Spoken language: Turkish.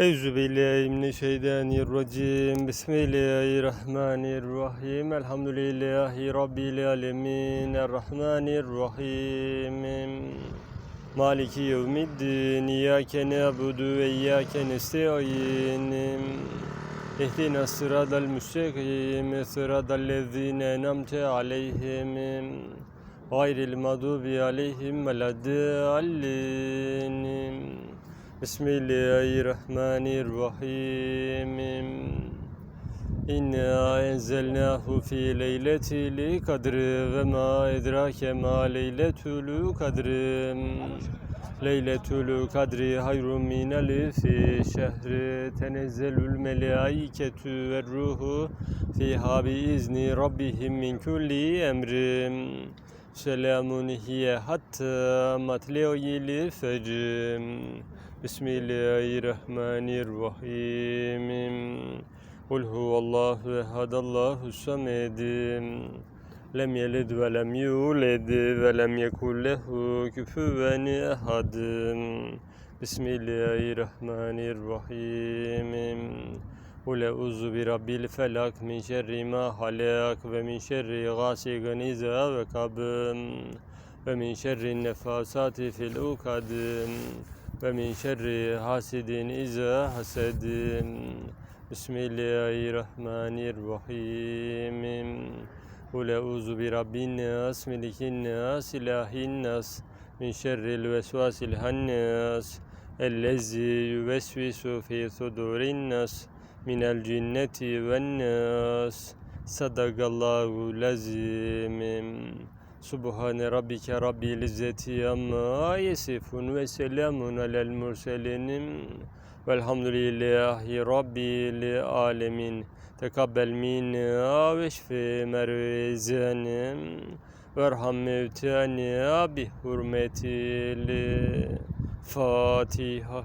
Euzu billahi mineşşeytanirracim. Bismillahirrahmanirrahim. Elhamdülillahi rabbil alamin. Errahmanirrahim. Maliki yevmiddin. İyyake na'budu ve iyyake nestaîn. İhdina sıratal müstakim. Sıratal lezîne en'amte aleyhim. Gayril mağdubi aleyhim veleddallin. Bismillahirrahmanirrahim. İnna enzelnahu fi leyletil kadri ve ma edrake ma leyletul kadri. Leyletul kadri hayrun min elfi şehri tenezzelül melaiketu ve ruhu fiha bi izni rabbihim min kulli emrin. Selamun hiye hatta matle'il fecr. Bismillahirrahmanirrahim. Kul huvallahu ehad Allahu samed. Lem yelid ve lem yulid ve lem yekul lehu küfüven ehad. Bismillahirrahmanirrahim. Kul euzu bi rabbil felak min şerri ma halak ve min şerri gasikin iza vekab ve min şerri nefasati fil ukad ve min şerri hasidin iza hased. Bismillahirrahmanirrahim. Kul euzu bi rabbin nas, melikin nas, ilahin nas, min şerril vesvasil hannas, ellezzi yüvesvisu fi sudurin nas, minel cinneti ven nas. Sadakallahu lazim. Subhane rabbike rabbil izzeti amma yesifun ve selamun alel murselin. Velhamdülillahi rabbil alemin. Tekabbel minna ve şfi mervezenim. Verham mevtena bi hurmetil Fatiha.